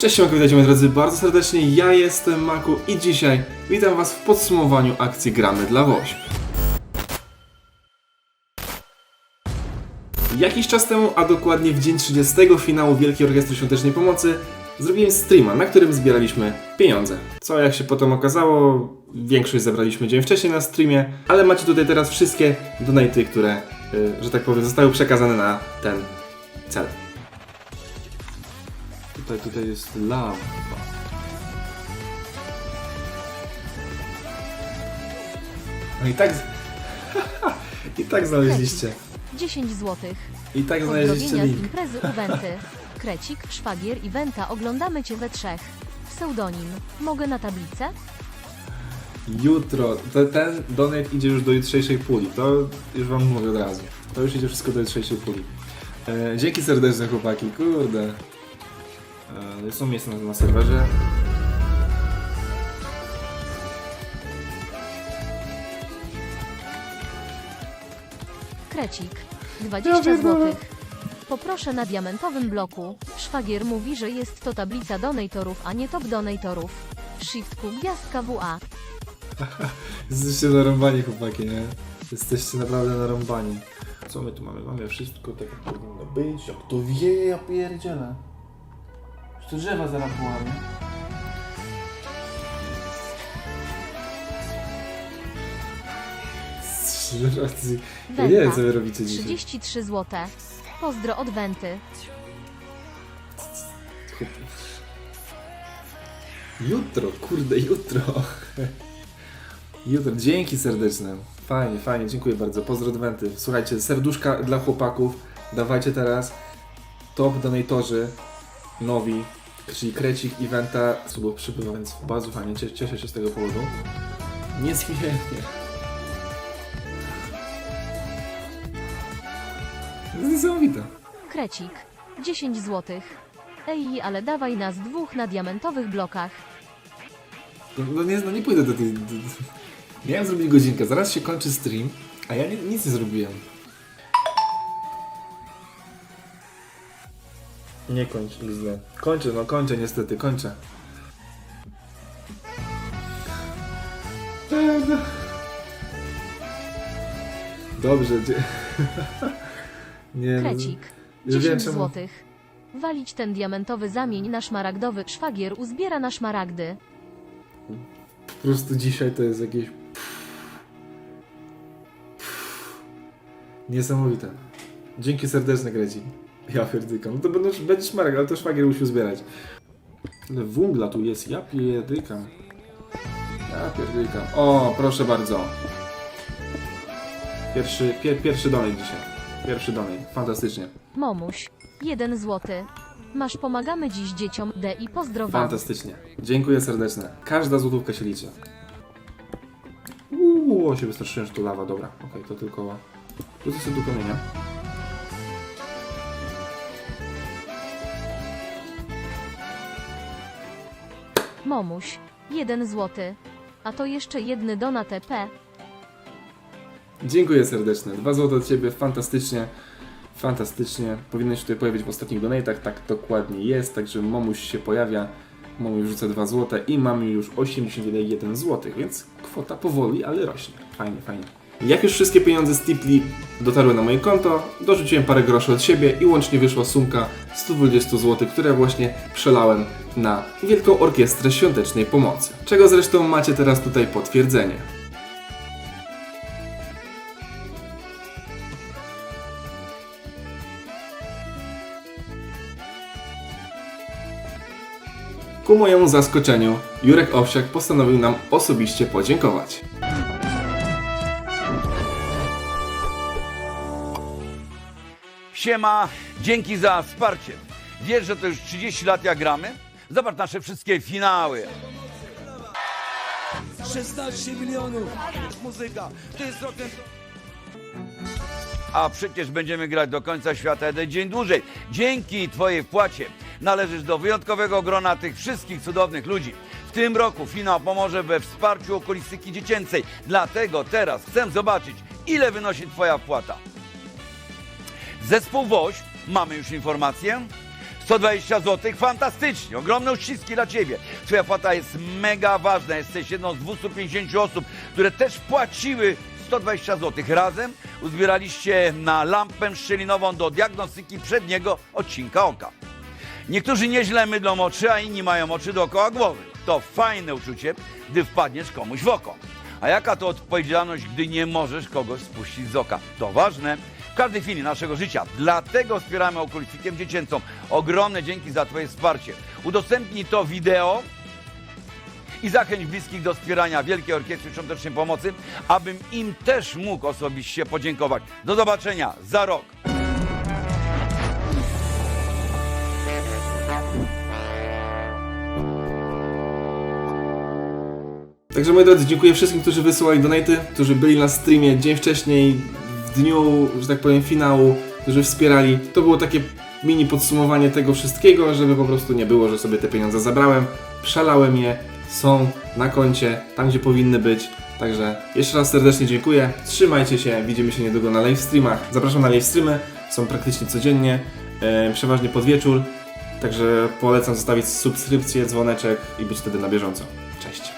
Cześć, siemanko, witajcie moi drodzy bardzo serdecznie, ja jestem Maku i dzisiaj witam was w podsumowaniu akcji Gramy dla Woś. Jakiś czas temu, a dokładnie w dzień 30 finału Wielkiej Orkiestry Świątecznej Pomocy, zrobiłem streama, na którym zbieraliśmy pieniądze. Co jak się potem okazało, większość zebraliśmy dzień wcześniej na streamie, ale macie tutaj teraz wszystkie donaty, które, y, że tak powiem, zostały przekazane na ten cel. Tutaj, tutaj jest lawa. No i tak... z- I tak znaleźliście. 10 zł. I tak znaleźliście Pozdrowienia z link. imprezy Uwenty. Krecik, szwagier i Wenta oglądamy Cię we trzech. Pseudonim. Mogę na tablicę? Jutro, te, ten donate idzie już do jutrzejszej puli. To już wam mówię od razu. To już idzie wszystko do jutrzejszej puli. E, dzięki serdeczne chłopaki, kurde. E, są miejsca na, na serwerze. Krecik. Ja 20 pierdolę. zł. Poproszę na diamentowym bloku. Szwagier mówi, że jest to tablica donatorów, a nie top donatorów. Shift Q gwiazdka WA. Jesteście narąbani chłopaki, nie? Jesteście naprawdę narąbani. Co my tu mamy? Mamy wszystko tak jak powinno być. Jak to wie, ja pierdzielę. To drzewa zaraz połamie. Racji. Ja nie wiem co wy robicie dzisiaj. 33 zł. Pozdro od Wenty. Jutro, kurde, jutro. Jutro, dzięki serdeczne. Fajnie, fajnie, dziękuję bardzo. Pozdro od Wenty. Słuchajcie, serduszka dla chłopaków. Dawajcie teraz top donatorzy nowi, czyli Krecik i Wenta. Subów przybywa, więc bardzo fajnie. Cie- Cieszę się z tego powodu. Niezmiernie. To jest Niesamowite. Krecik. 10 zł. Ej, ale dawaj nas dwóch na diamentowych blokach. No, no, nie, no nie pójdę do tej... Do, do... Miałem zrobić godzinkę, zaraz się kończy stream, a ja ni- nic nie zrobiłem. Nie kończ, XD. Kończę, no kończę niestety, kończę. Dobrze, dzie... Nie, no, Krecik. już wiem 10 czemu. złotych. Walić ten diamentowy zamień na szmaragdowy. Szwagier uzbiera na szmaragdy. Po prostu dzisiaj to jest jakieś... Niesamowite. Dzięki serdeczne, Greci. Ja pierdykam. No to będą, będzie szmarek, ale to szwagier musi zbierać. Ale wungla tu jest, ja pierdykam. Ja pierdykam. O, proszę bardzo. Pierwszy, pier, pierwszy donate dzisiaj. Pierwszy donate. Fantastycznie. Momuś. 1 złoty. Masz pomagamy dziś dzieciom. D i pozdrowa. Fantastycznie. Dziękuję serdeczne. Każda złotówka się liczy. Uuu, się wystraszyłem, że to lawa. Dobra, okej, to tylko... To jest tu kamienia. Momuś. 1 złoty. A to jeszcze jedny dona TP. Dziękuję serdeczne. Dwa złote od Ciebie, fantastycznie. Fantastycznie. Powinno się tutaj pojawić w ostatnich donate'ach, tak dokładnie jest, także Momuś się pojawia. Momuś rzuca 2 złote i mamy już 81 zł, więc kwota powoli, ale rośnie. Fajnie, fajnie. Jak już wszystkie pieniądze z Tipli dotarły na moje konto, dorzuciłem parę groszy od siebie i łącznie wyszła sumka 120 zł, które właśnie przelałem na Wielką Orkiestrę Świątecznej Pomocy. Czego zresztą macie teraz tutaj potwierdzenie. Ku mojemu zaskoczeniu, Jurek Owsiak postanowił nam osobiście podziękować. Siema, dzięki za wsparcie. Wiesz, że to już 30 lat jak gramy? Zobacz nasze wszystkie finały. 16 milionów. Muzyka. To jest rokiem. A przecież będziemy grać do końca świata jeden dzień dłużej. Dzięki Twojej wpłacie należysz do wyjątkowego grona tych wszystkich cudownych ludzi. W tym roku finał pomoże we wsparciu okulistyki dziecięcej. Dlatego teraz chcę zobaczyć, ile wynosi Twoja wpłata. Zespół Woś, mamy już informację, 120 zł, fantastycznie, ogromne uściski dla Ciebie. Twoja płata jest mega ważna, jesteś jedną z 250 osób, które też wpłaciły 120 zł. Razem uzbieraliście na lampę szczelinową do diagnostyki przedniego odcinka oka. Niektórzy nieźle mydlą oczy, a inni mają oczy dookoła głowy. To fajne uczucie, gdy wpadniesz komuś w oko. A jaka to odpowiedzialność, gdy nie możesz kogoś spuścić z oka? To ważne każdej chwili naszego życia. Dlatego wspieramy okulistykę dziecięcą. Ogromne dzięki za Twoje wsparcie. Udostępnij to wideo i zachęć bliskich do wspierania Wielkiej Orkiestry Świątecznej Pomocy, abym im też mógł osobiście podziękować. Do zobaczenia za rok. Także moi drodzy, dziękuję wszystkim, którzy wysyłali donaty, którzy byli na streamie dzień wcześniej, dniu, że tak powiem, finału, którzy wspierali. To było takie mini podsumowanie tego wszystkiego, żeby po prostu nie było, że sobie te pieniądze zabrałem. Przelałem je, są na koncie, tam gdzie powinny być. Także jeszcze raz serdecznie dziękuję. Trzymajcie się, widzimy się niedługo na live streamach. Zapraszam na live streamy, są praktycznie codziennie, e, przeważnie pod wieczór. Także polecam zostawić subskrypcję, dzwoneczek i być wtedy na bieżąco. Cześć.